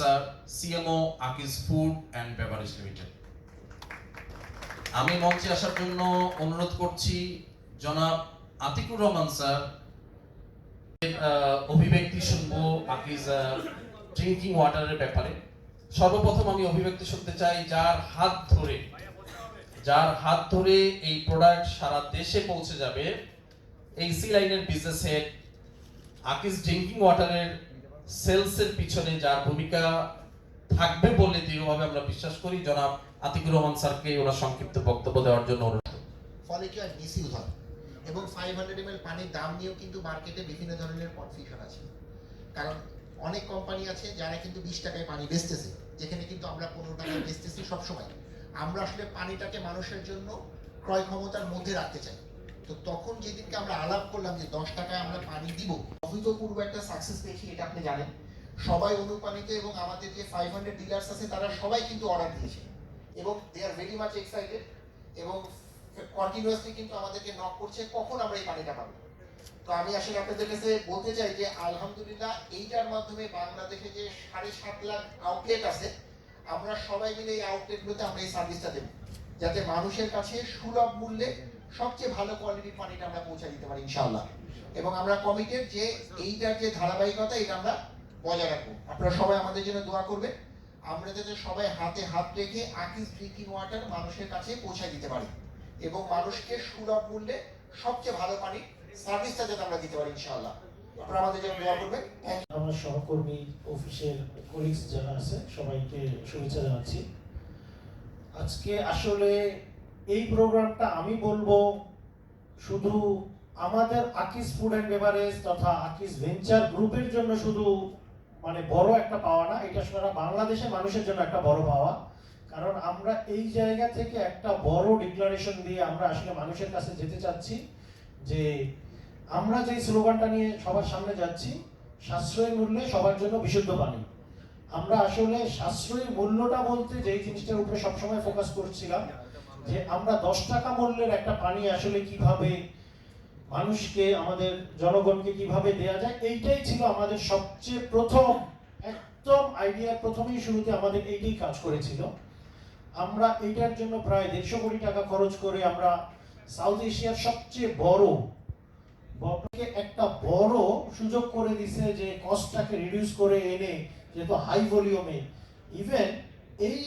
Sir CMO food and beverage limited আমি মঞ্চে আসার জন্য অনুরোধ করছি, জনাব আতিকুর রহমান স্যার অভিব্যক্তি শুনব ড্রিঙ্কিং ওয়াটারের ব্যাপারে। সর্বপ্রথম আমি অভিব্যক্তি শুনতে চাই, যার হাত ধরে, যার হাত ধরে এই প্রোডাক্ট সারা দেশে পৌঁছে যাবে এই সি লাইনের বিজনেস হেড আকিজ ড্রিঙ্কিং ওয়াটারের সেলসের পিছনে যার ভূমিকা থাকবে বলে দৃঢ়ভাবে আমরা বিশ্বাস করি, জনাব আতিকুর রহমান স্যারকে ওরা সংক্ষিপ্ত বক্তব্য দেওয়ার জন্য অনুরোধ ফলে কি হয়? মিসইউজ হয়। এবং ফাইভ হান্ড্রেড এম পানির দাম নিয়েও কিন্তু মার্কেটে বিভিন্ন ধরনের কনফিউশন আছে। কারণ অনেক কোম্পানি আছে যারা কিন্তু বিশ টাকায় পানি বেচতেছে, যেখানে কিন্তু আমরা পনেরো টাকায় বেচতেছি সবসময়। আমরা আসলে পানিটাকে মানুষের জন্য ক্রয় ক্ষমতার মধ্যে রাখতে চাই। তো তখন যেদিনকে আমরা আলাপ করলাম যে দশ টাকায় আমরা পানি দিব অভূতপূর্ব একটা সাকসেস পেয়েছি, এটা আপনি জানেন। সবাই অনুপ্রাণিত এবং আমাদের যে ফাইভ হান্ড্রেড ডিলার্স আছে, তারা সবাই কিন্তু অর্ডার দিয়েছে। এবং they are very much excited এবং কন্টিনিউয়াসলি কিন্তু আমাদেরকে নক করছে, কখন আমরা এই পানিটা পাবো? তো আমি আসলে আপনাদের কাছে বলতে চাই যে, আলহামদুলিল্লাহ, এইটার মাধ্যমে বাংলাদেশে যে সাড়ে সাত লাখ আউটলেট আছে, আমরা সবাই মিলে এই আউটলেটগুলোতে আমরা এই সার্ভিসটা দেবো। যাতে মানুষের কাছে সুলভ মূল্যে সবচেয়ে ভালো কোয়ালিটির পানিটা আমরা পৌঁছে দিতে পারি, ইনশাআল্লাহ। এবং আমরা কমিটেড যে এইটার যে ধারাবাহিকতা, এটা আমরা বজায় রাখব। আপনারা সবাই আমাদের জন্য দোয়া করবেন। আমরা যাতে সবাই হাতে হাত রেখে আকিস ড্রিঙ্কিং ওয়াটার মানুষের কাছে পৌঁছে দিতে পারি। এবং মানুষকে সুলভ মূল্যে সবচেয়ে ভালো পানি সার্ভিসটা যাতে আমরা দিতে পারি, ইনশাআল্লাহ। আপনারা আমাদের জন্য দোয়া করবেন। আমার সহকর্মী অফিসের কলিগস যারা আছে সবাইকে শুভেচ্ছা জানাচ্ছি। আজকে আসলে এই প্রোগ্রামটা আমি বলব শুধু আমাদের আকিস ফুড অ্যান্ড বেভারেজ তথা আকিস ভেঞ্চার গ্রুপের জন্য শুধু মানে বড় একটা পাওয়া না, এটা সারা বাংলাদেশের মানুষের জন্য একটা বড় পাওয়া। কারণ আমরা এই জায়গা থেকে একটা বড় ডিক্লারেশন দিয়ে আমরা আসলে মানুষের কাছে যেতে চাচ্ছি যে আমরা যে স্লোগানটা নিয়ে সবার সামনে যাচ্ছি, সাশ্রয়ী মূল্যে সবার জন্য বিশুদ্ধ পানি। আমরা আসলে সাশ্রয়ী মূল্যটা বলতে যেই জিনিসটার উপরে সবসময় ফোকাস করছিলাম যে আমরা দশ টাকা মূল্যের একটা পানি আসলে কীভাবে মানুষকে, আমাদের জনগণকে কীভাবে দেয়া যায়, এইটাই ছিল আমাদের সবচেয়ে প্রথম, একদম আইডিয়া প্রথমেই শুরুতে আমাদের এইটাই কাজ করেছিল। আমরা এইটার জন্য প্রায় দেড়শো কোটি টাকা খরচ করে আমরা সাউথ এশিয়ার সবচেয়ে বড় একটা বড় সুযোগ করে দিছে যে কস্টটাকে রিডিউস করে এনে, যেহেতু হাই ভলিউমে ইভেন এই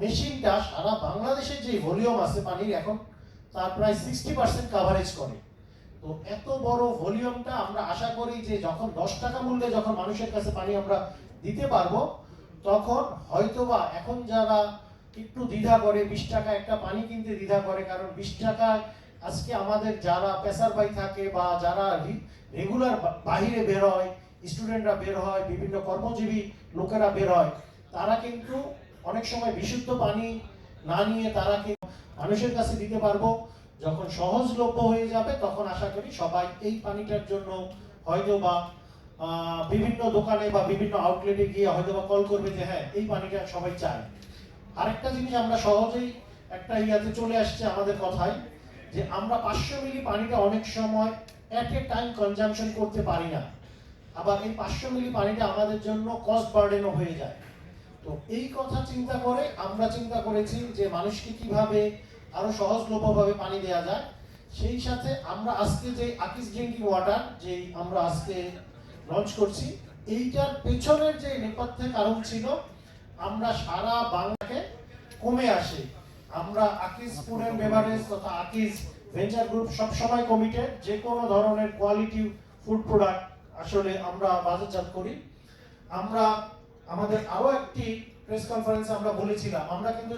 মেশিনটা সারা বাংলাদেশের যে ভলিউম আছে পানির, এখন তার প্রায় সিক্সটি পার্সেন্ট কাভারেজ করে। তো এত বড় ভলিউমটা আমরা আশা করি যে যখন দশ টাকা মূল্যে যখন মানুষের কাছে পানি আমরা দিতে পারব, তখন হয়তোবা এখন যারা একটু দ্বিধা করে, বিশ টাকা একটা পানি কিনতে দ্বিধা করে, কারণ বিশ টাকায় আজকে আমাদের যারা পেশার বাই থাকে বা যারা রেগুলার বাহিরে বের হয় স্টুডেন্টরা বের হয়, বিভিন্ন কর্মজীবী লোকেরা বের হয়, তারা কিন্তু অনেক সময় বিশুদ্ধ পানি না নিয়ে তারা কিন্তু মানুষের কাছে দিতে পারব। যখন সহজলভ্য হয়ে যাবে, তখন আশা করি সবাই এই পানিটার জন্য হয়তো বা বিভিন্ন দোকানে বা বিভিন্ন আউটলেটে গিয়ে হয়তো বা কল করবে যে হ্যাঁ এই পানিটা সবাই চায়। আরেকটা জিনিস আমরা সহজেই একটা ইয়াতে চলে আসছে আমাদের কথায়, যে আমরা পাঁচশো মিলি পানিটা অনেক সময় অ্যাট এ টাইম কনজামশন করতে পারি না। আবার এই পাঁচশো মিলি পানিটা আমাদের জন্য কস্ট বার্ডেনও হয়ে যায়। তো এই কথা চিন্তা করে আমরা চিন্তা করেছি যে মানুষকে কীভাবে আরও সহজলভ্যভাবে পানি দেওয়া যায়। সেই সাথে আমরা আজকে যে আকিস ড্রিঙ্কিং ওয়াটার যে আমরা আজকে লঞ্চ করছি, এইটার পেছনের যে নেপথ্যে কারণ ছিল, আমরা সারা বাংলাকে কমে আসে। আমরা আকিস ফুড বেভারেজ তথা আকিস ভেঞ্চার গ্রুপ সবসময় কমিটেড যে কোনো ধরনের কোয়ালিটি ফুড প্রোডাক্ট আসলে আমরা বাজারজাত করি। আমরা আমাদের আরও একটি প্রেস কনফারেন্সে আমরা বলেছিলাম, আমরা কিন্তু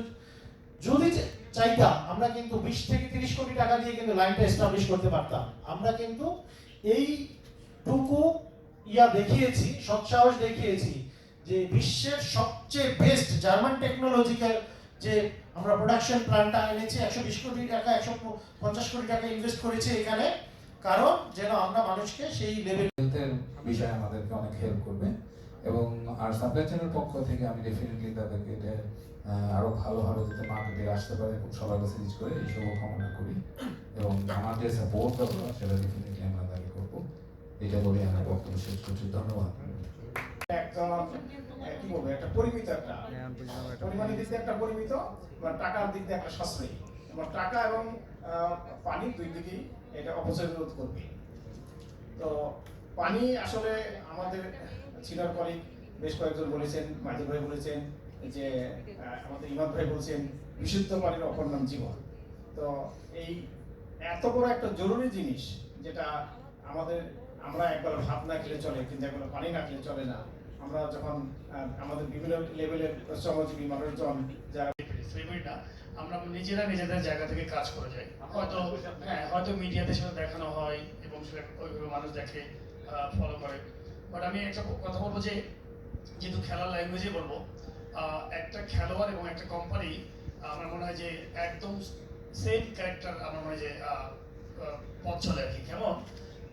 যদি চাইতাম, আমরা কিন্তু বিশ থেকে তিরিশ কোটি টাকা দিয়ে কিন্তু লাইনটা এস্টাবলিশ করতে পারতাম। আমরা কিন্তু এইটুকু ইয়া দেখিয়েছি, সৎসাহস দেখিয়েছি যে বিশ্বের সবচেয়ে বেস্ট জার্মান টেকনোলজিক্যাল যে আমরা প্রোডাকশন প্ল্যানটা এনেছি, একশো বিশ কোটি টাকা, একশো পঞ্চাশ কোটি টাকা ইনভেস্ট করেছি এখানে। কারণ যেন আমরা মানুষকে সেই লেভেল বিষয়ে আমাদেরকে অনেক হেল্প করবে। এবং আর সাপ্লাই চেনের পক্ষ থেকে আমি ডেফিনেটলি তাদেরকে এটা আহ, আরও ভালোভাবে যাতে মার্কেটে আসতে পারে এবং সবার কাছে রিচ করে এই শুভ কামনা করি। এবং আমার যে সাপোর্ট দরকার সেটা ডেফিনেটলি আমরা তাকে করব। এটা বলে আমার বক্তব্য শেষ করছি। ধন্যবাদ। কি বলব একটা পরিমিত একটা পরিমাণের দিক দিয়ে একটা পরিমিত এবং টাকার দিক দিয়ে একটা সাশ্রয়ী। এবং টাকা এবং পানি দুই দিকেই এটা অপচয় রোধ করবে। তো পানি আসলে আমাদের সিনিয়র কলিগ, বেশ কয়েকজন বলেছেন মাঝে ভাই বলেছেন যে আমাদের ইমাদ ভাই বলছেন, বিশুদ্ধ পানির অপর নাম জীবন। তো এই এত বড় একটা জরুরি জিনিস যেটা আমাদের, আমরা একবার ভাত না খেলে চলে, কিন্তু একবার পানি না খেলে চলে না। আমরা যখন আমাদের বিভিন্ন লেভেলের শ্রমজীবী মানুষজন যারা সেমিটা আমরা নিজেরা নিজেদের জায়গা থেকে কাজ করে যাই। হয়তো হ্যাঁ হয়তো মিডিয়াতে সেটা দেখানো হয় এবং সেটা ওইভাবে মানুষ দেখে ফলো করে। বাট আমি একটা কথা বলব যে, যেহেতু খেলার ল্যাঙ্গুয়েজে বলব একটা খেলোয়াড় এবং একটা কোম্পানি আমার মনে হয় যে একদম সেম ক্যারেক্টার আমার মনে হয় যে পথ চলে আর কি। কেমন?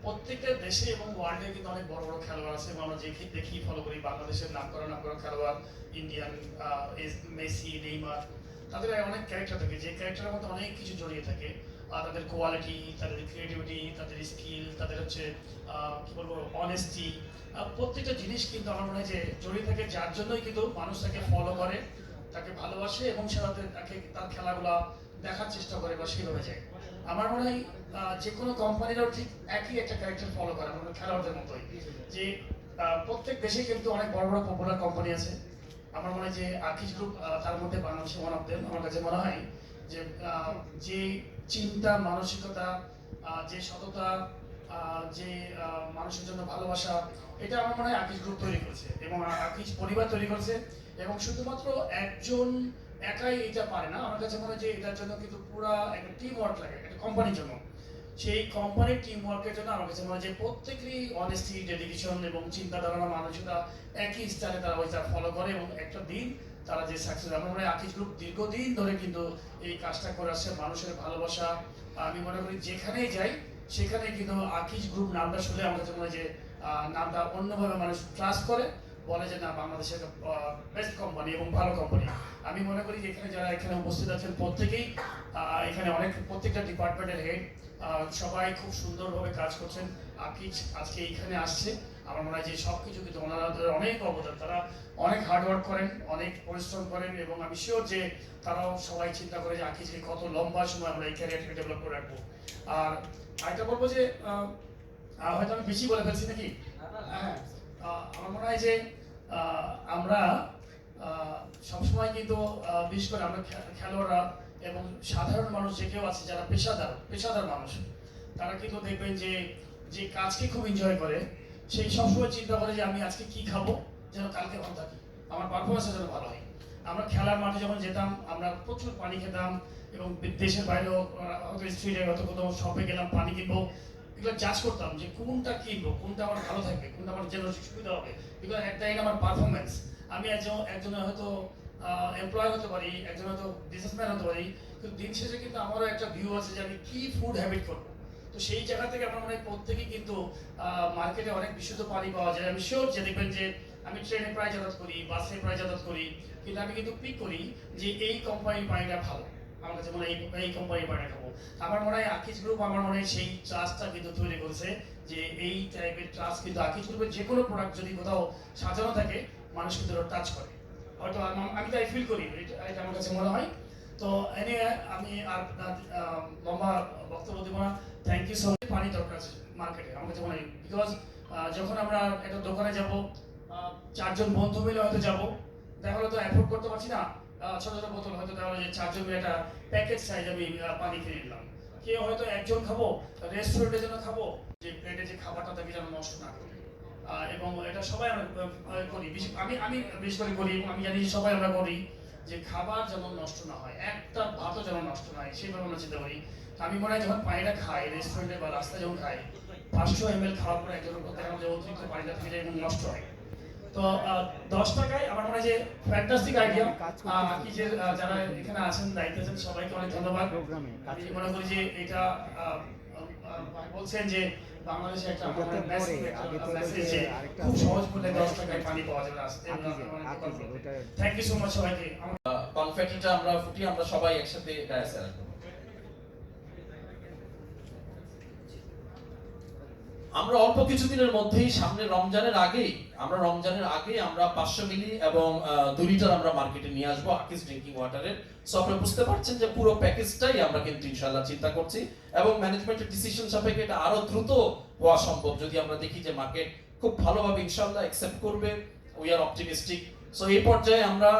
প্রত্যেকটা দেশে এবং ওয়ার্ল্ডে কিন্তু অনেক বড় বড় খেলোয়াড় আছে এবং আমরা দেখি দেখি ফলো করি। বাংলাদেশের নাম করা নাম করা খেলোয়াড় ইন্ডিয়ান মেসি, নেইমার, তাদের অনেক ক্যারেক্টার থাকে। যে ক্যারেক্টারের মধ্যে অনেক কিছু জড়িয়ে থাকে। তাদের কোয়ালিটি তাদের ক্রিয়েটিভিটি তাদের স্কিল তাদের হচ্ছে কি বলব অনেস্টি প্রত্যেকটা জিনিস কিন্তু আমার মনে হয় যে জড়িয়ে থাকে, যার জন্যই কিন্তু মানুষ তাকে ফলো করে, তাকে ভালোবাসে এবং সে তাকে, তার খেলাগুলা দেখার চেষ্টা করে বা সেভাবে যায়। আমার মনে হয় যে কোনো কোম্পানিরও ঠিক একই একটা ক্যারেক্টার ফলো করে, আমার খেলোয়াড়দের মতোই। যে প্রত্যেক দেশে কিন্তু অনেক বড় বড় পপুলার কোম্পানি আছে। আমার মনে হয় যে আকিজ গ্রুপ তার মধ্যে বাংলাদেশে ওয়ান অফ দেম আমার কাছে মনে হয় যে যে চিন্তা, মানসিকতা যে সততা যে মানুষের জন্য ভালোবাসা, এটা আমার মনে হয় আকিজ গ্রুপ তৈরি করেছে এবং আকিজ পরিবার তৈরি করেছে এবং শুধুমাত্র একজন একাই এটা পারে না। আমার কাছে মনে হয় যে এটার জন্য কিন্তু পুরা একটা টিম ওয়ার্ক লাগে, একটা কোম্পানির জন্য। সেই কোম্পানির টিম ওয়ার্কের জন্য আমার কাছে মনে হয় যে প্রত্যেকেরই অনেস্টি ডেডিকেশন এবং চিন্তাধারণা, মানসিকতা একই স্টাইলে তারা ওইটা ফলো করে এবং একটা দিন তারা যে সাকসেস আমার মনে হয় আকিজ গ্রুপ দীর্ঘদিন ধরে কিন্তু এই কাজটা করে আসছে, মানুষের ভালোবাসা। আমি মনে করি যেখানেই যাই, সেখানে কিন্তু আকিজ গ্রুপ নামটা শুনলে আমার কাছে মনে হয় যে নামটা অন্যভাবে মানুষ ট্রাস্ট করে, বলে যে না, বাংলাদেশের বেস্ট কোম্পানি এবং ভালো কোম্পানি আমি মনে করি এখানে যারা এখানে উপস্থিত আছেন প্রত্যেকেই এখানে অনেক, প্রত্যেকটা ডিপার্টমেন্টের হেড সবাই খুব সুন্দরভাবে কাজ করছেন। আকিজ আজকে এইখানে আসছে। আমার মনে হয় যে সব কিছু কিন্তু ওনাদের অনেক অবদান। তারা অনেক হার্ডওয়ার্ক করেন, অনেক পরিশ্রম করেন এবং আমি শিওর যে তারাও সবাই চিন্তা করে যে আকিজকে কত লম্বা সময় আমরা এই ক্যারিয়ারকে ডেভেলপ করে রাখব। আর আরেকটা বলব যে হয়তো আমি বেশি বলে ফেলছি নাকি? হ্যাঁ আমার মনে হয় যে আমরা সবসময় কিন্তু বিশেষ করে আমরা খেলোয়াড়রা এবং সাধারণ মানুষ যে কেউ আছে যারা পেশাদার পেশাদার মানুষ, তারা কিন্তু দেখবেন যে যে কাজকে খুব এনজয় করে, সেই সবসময় চিন্তা করে যে আমি আজকে কি খাব যেন কালকে ভালো থাকি। আমার পারফরমেন্সটা যেন ভালো হয়। আমরা খেলার মাঠে যখন যেতাম, আমরা প্রচুর পানি খেতাম এবং দেশের বাইরেও স্ট্রিটে হয়তো কোথাও শপে গেলাম, পানি কিনবো। এগুলো জাজ করতাম যে কোনটা কিনবো, কোনটা আমার ভালো থাকবে, কোনটা আমার জন্য সুবিধা হবে। বিকজ একটা আমার পারফরমেন্স আমি একজন একজন হয়তো এমপ্লয় হতে পারি, একজন হয়তো বিজনেসম্যান হতে পারি, কিন্তু দিন শেষে কিন্তু আমারও একটা ভিউ আছে যে আমি কি ফুড হ্যাবিট করব। তো সেই জায়গা থেকে আমার মনে হয় প্রত্যেকেই কিন্তু মার্কেটে অনেক বিশুদ্ধ পানি পাওয়া যায়। আমি শিওর যে দেখবেন যে আমি ট্রেনে প্রায় যাতায়াত করি বাসে প্রায় যাতায়াত করি, কিন্তু আমি কিন্তু পিক করি যে এই কোম্পানির পানিটা ভালো। আমার কাছে মনে হয় এই- কোম্পানির পানিটা খাব আমার মনে হয় আকিজ গ্রুপ আমার মনে হয় সেই ট্রাস্টটা কিন্তু তৈরি করেছে যে এই টাইপের ট্রাস্ট কিন্তু আকিজ গ্রুপের যে কোনো প্রোডাক্ট যদি কোথাও সাজানো থাকে, মানুষ কিন্তু টাচ করে। হয়তো আমি তাই ফিল করি, এটা আমার কাছে মনে হয়। তো এনে আমি আর লম্বা বক্তব্য দেবো না। থ্যাংক ইউ সো পানি দরকার আছে মার্কেটে আমার কাছে মনে হয়। বিকজ যখন আমরা একটা দোকানে যাব চারজন বন্ধু মিলে হয়তো যাব। দেখা তো অ্যাফোর্ড করতে পারছি না। ছোট ছোট বোতল হয়তো দেখা যে চারজন একটা প্যাকেট সাইজ আমি পানি কিনে নিলাম। কেউ হয়তো একজন খাব রেস্টুরেন্টের জন্য খাব, যে প্লেটে যে খাবারটা তাকে যেন নষ্ট না করি। এবং এটা সবাই আমরা করি। আমি আমি বিশেষ করে করি আমি জানি সবাই আমরা করি, যে খাবার যেন নষ্ট না হয়, একটা ভাতও যেন নষ্ট না হয় সেইভাবে আমরা চিন্তা করি। আমি মনে হয় যখন পানিটা খাই রেস্টুরেন্টে বা রাস্তায় যখন খাই, পাঁচশো এম এল খাওয়ার পরে একজনের উপর দেখা যে অতিরিক্ত পানিটা যায় এবং নষ্ট হয়। তো দশ টাকায় আমার মনে হয় যে ফ্যান্টাস্টিক আইডিয়া কি যে যারা এখানে আছেন দায়িত্বে আছেন সবাইকে অনেক ধন্যবাদ। আমি মনে করি যে এটা বলছেন যে বাংলাদেশে একটা খুব সহজ মূল্যে দশ টাকায় পানি পাওয়া যাবে থ্যাংক ইউ সো মাচ সবাইকে। আমার কনফেটিটা আমরা ফুটিয়ে আমরা সবাই একসাথে ডায়াসে রাখব আমরা অল্প কিছুদিনের মধ্যেই সামনে রমজানের আগেই, আমরা রমজানের আগে আমরা পাঁচশো মিলি এবং দুই লিটার আমরা মার্কেটে নিয়ে আসব আকিস ড্রিঙ্কিং ওয়াটারের। সো আপনারা বুঝতে পারছেন যে পুরো প্যাকেজটাই আমরা কিন্তু ইনশাল্লাহ চিন্তা করছি এবং ম্যানেজমেন্টের ডিসিশন সাপেক্ষে এটা আরও দ্রুত হওয়া সম্ভব। যদি আমরা দেখি যে মার্কেট খুব ভালোভাবে ইনশাল্লাহ অ্যাকসেপ্ট করবে উই আর অপটিমিস্টিক সো এই পর্যায়ে আমরা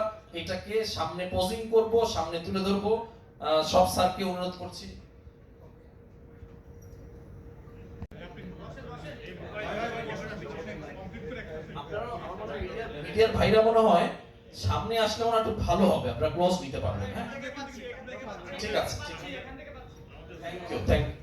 এটাকে সামনে পজিং করব, সামনে তুলে ধরবো। সব স্যারকে অনুরোধ করছি আপনারা আমার মনে মিডিয়ার ভাইরা মনে হয় সামনে আসলে হয় একটু ভালো হবে আপনারা ক্লোজ নিতে পারবেন হ্যাঁ? ঠিক আছে থ্যাংক ইউ থ্যাংক ইউ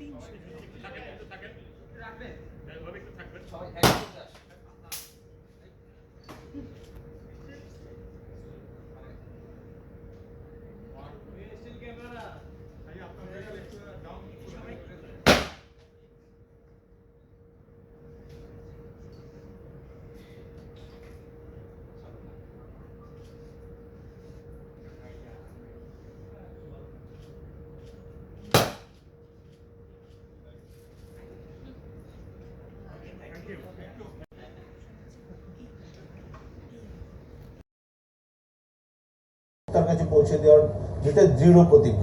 তার কাছে পৌঁছে দেওয়ার যেটা দৃঢ় প্রতিজ্ঞ।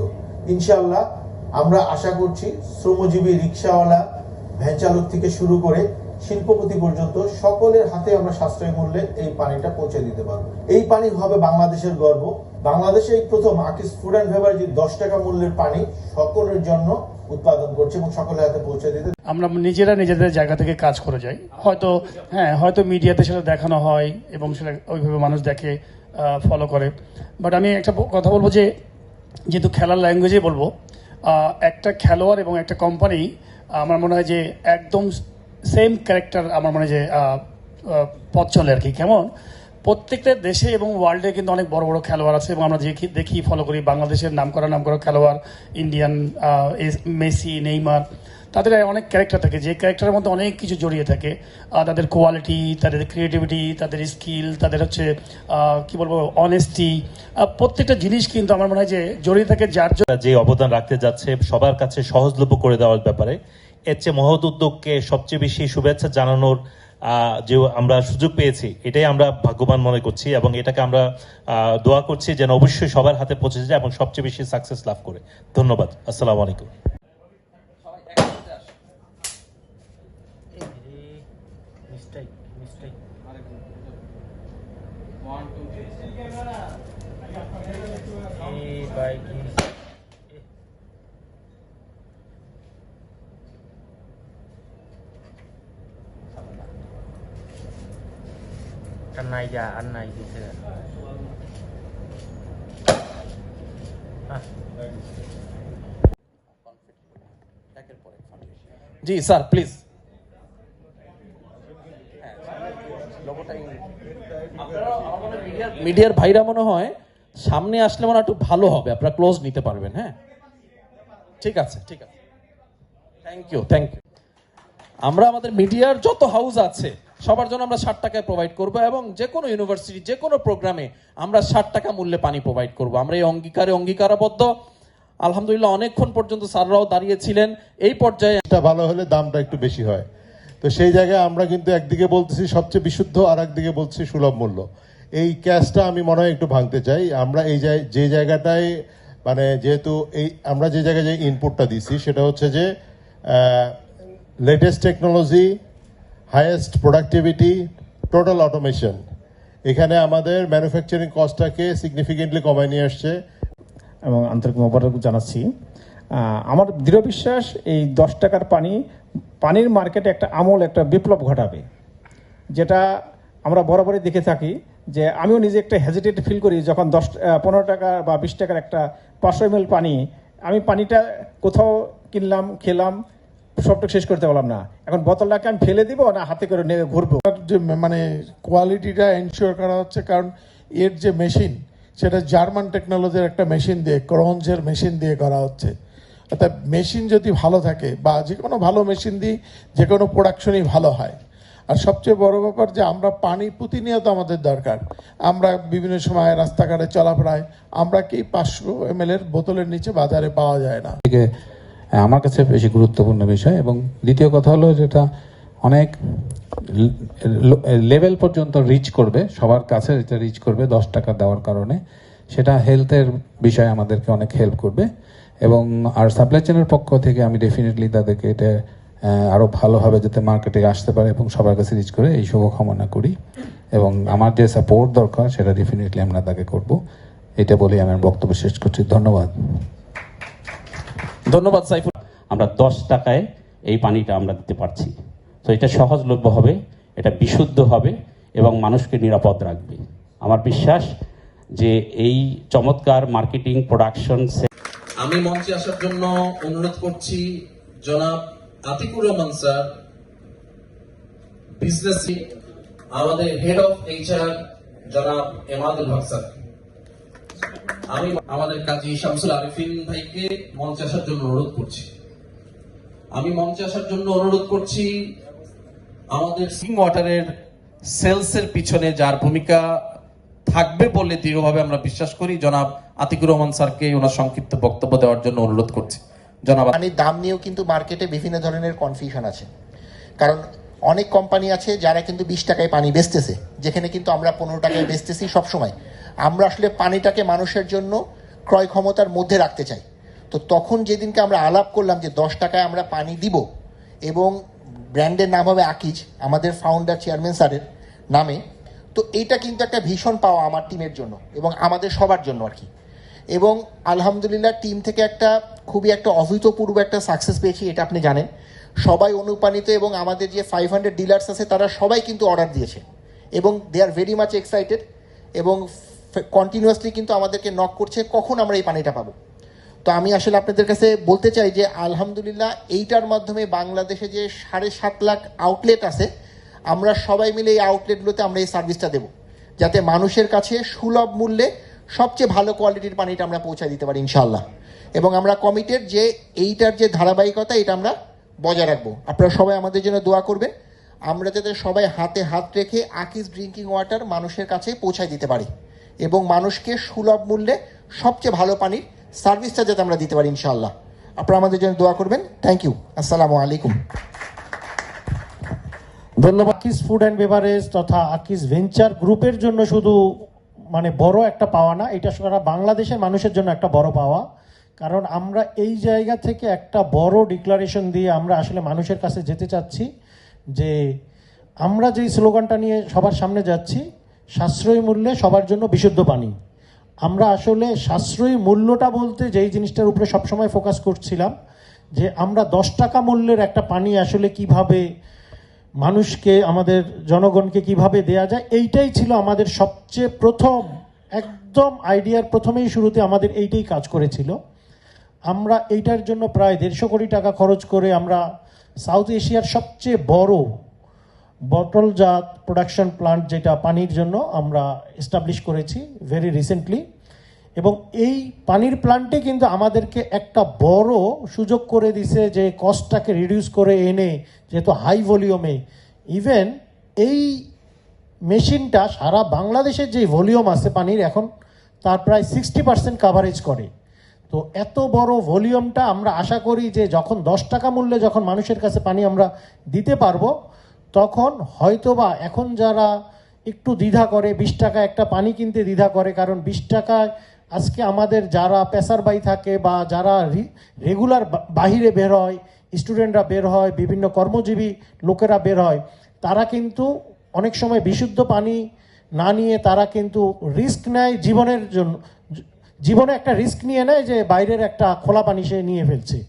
ইনশাআল্লাহ আমরা আশা করছি শ্রমজীবী রিক্সাওয়ালা, ভ্যান চালক থেকে শুরু করে শিল্পপতি পর্যন্ত সকলের হাতে আমরা সাশ্রয় মূল্যে এই পানিটা পৌঁছে দিতে পারব। এই পানি হবে বাংলাদেশের গর্ব। বাংলাদেশে এই প্রথম আকিস ফুড অ্যান্ড বেভারেজ দশ টাকা মূল্যের পানি সকলের জন্য উৎপাদন করছে এবং সকলের হাতে পৌঁছে দিতে আমরা নিজেরা নিজেদের জায়গা থেকে কাজ করে যাই। হয়তো হ্যাঁ হয়তো মিডিয়াতে সেটা দেখানো হয় এবং সেটা ওইভাবে মানুষ দেখে। ফলো করে। বাট আমি একটা কথা বলব যে, যেহেতু খেলার ল্যাঙ্গুয়েজে বলব একটা খেলোয়াড় এবং একটা কোম্পানি আমার মনে হয় যে একদম সেম ক্যারেক্টার আমার মনে হয় যে পথ চলে আর কি। কেমন? প্রত্যেকটা দেশে এবং ওয়ার্ল্ডে কিন্তু অনেক বড় বড় খেলোয়াড় আছে এবং আমরা দেখি দেখি ফলো করি। বাংলাদেশের নাম করা নাম করা খেলোয়াড় ইন্ডিয়ান মেসি, নেইমার তাদের অনেক ক্যারেক্টার থাকে। যে ক্যারেক্টারের মধ্যে অনেক কিছু জড়িয়ে থাকে। তাদের কোয়ালিটি তাদের ক্রিয়েটিভিটি তাদের স্কিল তাদের হচ্ছে কি বলব অনেস্টি প্রত্যেকটা জিনিস কিন্তু আমার মনে হয় যে জড়িয়ে থাকে যার জন্য যে অবদান রাখতে যাচ্ছে, সবার কাছে সহজলভ্য করে দেওয়ার ব্যাপারে। এর চেয়ে মহৎ উদ্যোগকে সবচেয়ে বেশি শুভেচ্ছা জানানোর যে আমরা সুযোগ পেয়েছি, এটাই আমরা ভাগ্যবান মনে করছি এবং এটাকে আমরা দোয়া করছি যেন অবশ্যই সবার হাতে পৌঁছে যায় এবং সবচেয়ে বেশি সাকসেস লাভ করে। ধন্যবাদ। আসসালামু আলাইকুম। এক ফাটিয়ে। জি, স্যার প্লিজ মিডিয়ার ভাইরা মনে হয় সামনে আসলে মনে একটু ভালো হবে। আপনারা ক্লোজ নিতে পারবেন হ্যাঁ? ঠিক আছে ঠিক আছে। থ্যাংক ইউ থ্যাংক ইউ আমরা আমাদের মিডিয়ার যত হাউস আছে সবার জন্য আমরা ষাট টাকায় প্রোভাইড করব এবং যে কোনো ইউনিভার্সিটি যে কোনো প্রোগ্রামে আমরা ষাট টাকা মূল্যে পানি প্রোভাইড করব। আমরা এই অঙ্গীকারে অঙ্গীকারাবদ্ধ। আলহামদুলিল্লাহ অনেকক্ষণ পর্যন্ত স্যাররাও দাঁড়িয়েছিলেন। এই পর্যায়ে ভালো হলে দামটা একটু বেশি হয়। তো সেই জায়গায় আমরা কিন্তু একদিকে বলতেছি সবচেয়ে বিশুদ্ধ, আর একদিকে বলছি সুলভ মূল্য। এই ক্যাশটা আমি মনে হয় একটু ভাঙতে চাই। আমরা এই যে জায়গাটায় মানে যেহেতু এই, আমরা যে জায়গায় যে ইনপুটটা দিছি সেটা হচ্ছে যে latest technology highest productivity total automation এখানে আমাদের ম্যানুফ্যাকচারিং কস্টটাকে সিগনিফিকেন্টলি কমায় নিয়ে আসছে। এবং আন্তরিক মোবারক জানাচ্ছি। আমার দৃঢ় বিশ্বাস, এই দশ টাকার পানি, পানির মার্কেটে একটা আমল, একটা বিপ্লব ঘটাবে। যেটা আমরা বরাবরই দেখে থাকি যে আমিও নিজে একটা হেজিটেট ফিল করি যখন দশ পনেরো টাকা বা বিশ টাকার একটা পাঁচশো এম পানি, আমি পানিটা কোথাও কিনলাম, খেলাম সবটুকু শেষ করতে পারলাম না। এখন বোতলটাকে আমি ফেলে দিব না হাতে করে নিয়ে ঘুরবো? যে মানে কোয়ালিটিটা এনশিওর করা হচ্ছে কারণ এর যে মেশিন সেটা জার্মান টেকনোলজির একটা মেশিন দিয়ে ক্রঞ্জের মেশিন দিয়ে করা হচ্ছে। অর্থাৎ মেশিন যদি ভালো থাকে বা যে কোনো ভালো মেশিন দিয়ে যে কোনো প্রোডাকশনই ভালো হয়। আর সবচেয়ে বড় ব্যাপার যে আমরা পানি প্রতিনিয়ত আমাদের দরকার। আমরা বিভিন্ন সময় রাস্তাঘাটে চলাফেরায় আমরা কি পাঁচশো এম এর বোতলের নিচে বাজারে পাওয়া যায় না। আমার কাছে বেশি গুরুত্বপূর্ণ বিষয় এবং দ্বিতীয় কথা হলো যেটা অনেক লেভেল পর্যন্ত রিচ করবে, সবার কাছে এটা রিচ করবে দশ টাকা দেওয়ার কারণে, সেটা হেলথের বিষয়ে আমাদেরকে অনেক হেল্প করবে এবং আর সাপ্লাই চেনের পক্ষ থেকে আমি ডেফিনেটলি তাদেরকে এটা আরও ভালোভাবে যাতে মার্কেটে আসতে পারে এবং সবার কাছে রিচ করে এই শুভকামনা করি এবং আমার যে সাপোর্ট দরকার সেটা ডেফিনেটলি আমরা তাকে করব। এটা বলেই আমি বক্তব্য শেষ করছি। ধন্যবাদ। ধন্যবাদ, সাইফুল। আমরা দশ টাকায় এই পানিটা আমরা দিতে পারছি। তো এটা সহজলভ্য হবে, এটা বিশুদ্ধ হবে এবং মানুষকে নিরাপদ রাখবে। আমার বিশ্বাস যে এই চমৎকার মার্কেটিং প্রোডাকশন আমি মঞ্চে আসার জন্য অনুরোধ করছি, জনাব আতিকুর রহমান স্যার বিজনেস আমাদের হেড অফ এইচআর জনাব এমাদুল হক স্যার। আমি আমাদের কাজী শামসুল আরিফিন ভাইকে মঞ্চে আসার জন্য অনুরোধ করছি। আমি মঞ্চে আসার জন্য অনুরোধ করছি, আমাদের সিং ওয়াটারের সেলসের পিছনে যার ভূমিকা থাকবে বলে দৃঢ়ভাবে আমরা বিশ্বাস করি, জনাব আতিকুর রহমান স্যারকে ওনার সংক্ষিপ্ত বক্তব্য দেওয়ার জন্য অনুরোধ করছি। জনাব পানির দাম নিয়েও কিন্তু মার্কেটে বিভিন্ন ধরনের কনফিউশন আছে। কারণ অনেক কোম্পানি আছে যারা কিন্তু বিশ টাকায় পানি বেচতেছে। যেখানে কিন্তু আমরা পনেরো টাকায় বেচতেছি সবসময়। আমরা আসলে পানিটাকে মানুষের জন্য ক্রয় ক্ষমতার মধ্যে রাখতে চাই। তো তখন যেদিনকে আমরা আলাপ করলাম যে দশ টাকায় আমরা পানি দিব, এবং ব্র্যান্ডের নাম হবে আকিজ, আমাদের ফাউন্ডার চেয়ারম্যান স্যারের নামে, তো এইটা কিন্তু একটা ভীষণ পাওয়া আমার টিমের জন্য, এবং আমাদের সবার জন্য আর কি। এবং আলহামদুলিল্লাহ টিম থেকে একটা খুবই একটা অভূতপূর্ব একটা সাকসেস পেয়েছি, এটা আপনি জানেন। সবাই অনুপ্রাণিত এবং আমাদের যে ফাইভ হান্ড্রেড ডিলার্স আছে, তারা সবাই কিন্তু অর্ডার দিয়েছে। এবং they are very much excited এবং কন্টিনিউয়াসলি কিন্তু আমাদেরকে নক করছে, কখন আমরা এই পানিটা পাবো। তো আমি আসলে আপনাদের কাছে বলতে চাই যে, আলহামদুলিল্লাহ এইটার মাধ্যমে বাংলাদেশে যে সাড়ে সাত লাখ আউটলেট আছে, আমরা সবাই মিলে এই আউটলেটগুলোতে আমরা এই সার্ভিসটা দেবো। যাতে মানুষের কাছে সুলভ মূল্যে সবচেয়ে ভালো কোয়ালিটির পানিটা আমরা পৌঁছে দিতে পারি ইনশাল্লাহ এবং আমরা কমিটেড যে এইটার যে ধারাবাহিকতা, এটা আমরা বজায় রাখব। আপনারা সবাই আমাদের জন্য দোয়া করবেন আমরা যাতে সবাই হাতে হাত রেখে আকিস ড্রিঙ্কিং ওয়াটার মানুষের কাছে পৌঁছায় দিতে পারি এবং মানুষকে সুলভ মূল্যে সবচেয়ে ভালো পানির সার্ভিসটা যাতে আমরা দিতে পারি ইনশাল্লাহ আপনারা আমাদের জন্য দোয়া করবেন। থ্যাংক ইউ আসসালামু আলাইকুম। ধন্যবাদ। আকিস ফুড অ্যান্ড বেভারেজ তথা আকিস ভেঞ্চার গ্রুপের জন্য শুধু মানে বড় একটা পাওয়া না, এটা সারা বাংলাদেশের মানুষের জন্য একটা বড় পাওয়া। কারণ আমরা এই জায়গা থেকে একটা বড় ডিক্লারেশন দিয়ে আমরা আসলে মানুষের কাছে যেতে চাচ্ছি যে আমরা যেই স্লোগানটা নিয়ে সবার সামনে যাচ্ছি, সাশ্রয়ী মূল্যে সবার জন্য বিশুদ্ধ পানি। আমরা আসলে সাশ্রয়ী মূল্যটা বলতে যেই জিনিসটার উপরে সবসময় ফোকাস করছিলাম, যে আমরা দশ টাকা মূল্যের একটা পানি আসলে কীভাবে মানুষকে, আমাদের জনগণকে কীভাবে দেয়া যায়, এইটাই ছিল আমাদের সবচেয়ে প্রথম, একদম আইডিয়ার প্রথমেই শুরুতে আমাদের এইটাই কাজ করেছিল। আমরা এইটার জন্য প্রায় দেড়শো কোটি টাকা খরচ করে আমরা সাউথ এশিয়ার সবচেয়ে বড় বটলজাত প্রোডাকশন প্লান্ট যেটা পানির জন্য আমরা এস্টাবলিশ করেছি ভেরি রিসেন্টলি এবং এই পানির প্লান্টে কিন্তু আমাদেরকে একটা বড় সুযোগ করে দিছে যে কস্টটাকে রিডিউস করে এনে যেহেতু হাই ভলিউমে ইভেন এই মেশিনটা সারা বাংলাদেশের যে ভলিউম আছে পানির এখন তার প্রায় সিক্সটি পার্সেন্ট কাভারেজ করে। তো এত বড় ভলিউমটা আমরা আশা করি যে যখন দশ টাকা মূল্যে যখন মানুষের কাছে পানি আমরা দিতে পারব, তখন হয়তোবা এখন যারা একটু দ্বিধা করে, বিশ টাকা একটা পানি কিনতে দ্বিধা করে, কারণ বিশ টাকায় আজকে আমাদের যারা পেশার বাই থাকে বা যারা রেগুলার বাহিরে বের হয়, স্টুডেন্টরা বের হয়, বিভিন্ন কর্মজীবী লোকেরা বের হয়, তারা কিন্তু অনেক সময় বিশুদ্ধ পানি না নিয়ে তারা কিন্তু রিস্ক নেয় জীবনের জন্য জীবনে একটা রিস্ক নিয়ে নেয় যে বাইরের একটা খোলা পানি সে নিয়ে ফেলছে।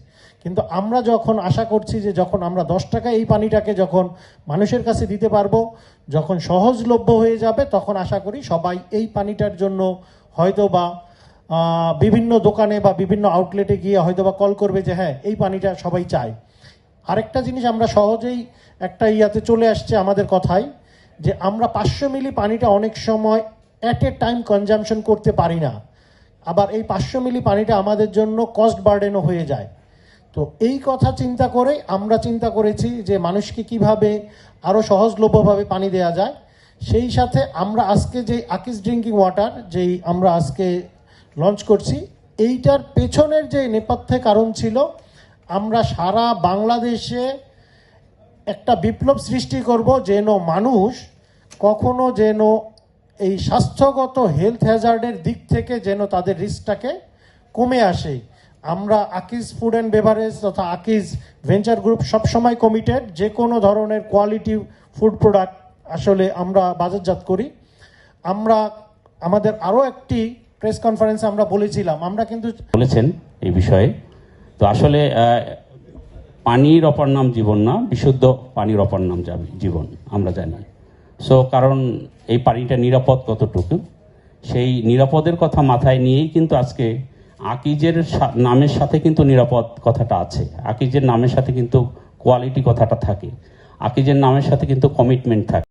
কিন্তু আমরা যখন আশা করছি যে যখন আমরা দশ টাকা এই পানিটাকে যখন মানুষের কাছে দিতে পারব, যখন সহজলভ্য হয়ে যাবে, তখন আশা করি সবাই এই পানিটার জন্য হয়তো বা বিভিন্ন দোকানে বা বিভিন্ন আউটলেটে গিয়ে হয়তো বা কল করবে যে হ্যাঁ এই পানিটা সবাই চায়। আরেকটা জিনিস আমরা সহজেই একটা ইয়াতে চলে আসছে আমাদের কথায়, যে আমরা পাঁচশো মিলি পানিটা অনেক সময় অ্যাট এ টাইম কনজামশন করতে পারি না। আবার এই পাঁচশো মিলি পানিটা আমাদের জন্য কস্ট বার্ডেনও হয়ে যায়। তো এই কথা চিন্তা করে আমরা চিন্তা করেছি যে মানুষকে কীভাবে আরও সহজলভ্যভাবে পানি দেওয়া যায়। সেই সাথে আমরা আজকে যে আকিস ড্রিঙ্কিং ওয়াটার যেই আমরা আজকে লঞ্চ করছি, এইটার পেছনের যে নেপথ্যে কারণ ছিল, আমরা সারা বাংলাদেশে একটা বিপ্লব সৃষ্টি করব যেন মানুষ কখনো যেন এই স্বাস্থ্যগত হেলথ হ্যাজার্ডের দিক থেকে যেন তাদের রিস্কটাকে কমে আসে। আমরা আকিজ ফুড অ্যান্ড বেভারেজ তথা আকিজ ভেঞ্চার গ্রুপ সবসময় কমিটেড যে কোনো ধরনের কোয়ালিটি ফুড প্রোডাক্ট আসলে আমরা বাজারজাত করি। আমরা, আমাদের আরও একটি প্রেস কনফারেন্সে আমরা বলেছিলাম। আমরা কিন্তু বলেছেন এই বিষয়ে। তো আসলে পানির অপর নাম জীবন না, বিশুদ্ধ পানির অপর নাম জীবন, আমরা জানি। সো কারণ এই পানিটা নিরাপদ কতটুকু? সেই নিরাপদের কথা মাথায় নিয়েই কিন্তু আজকে আকিজের নামের সাথে কিন্তু নিরাপদ কথাটা আছে। আকিজের নামের সাথে কিন্তু কোয়ালিটি কথাটা থাকে। আকিজের নামের সাথে কিন্তু কমিটমেন্ট থাকে।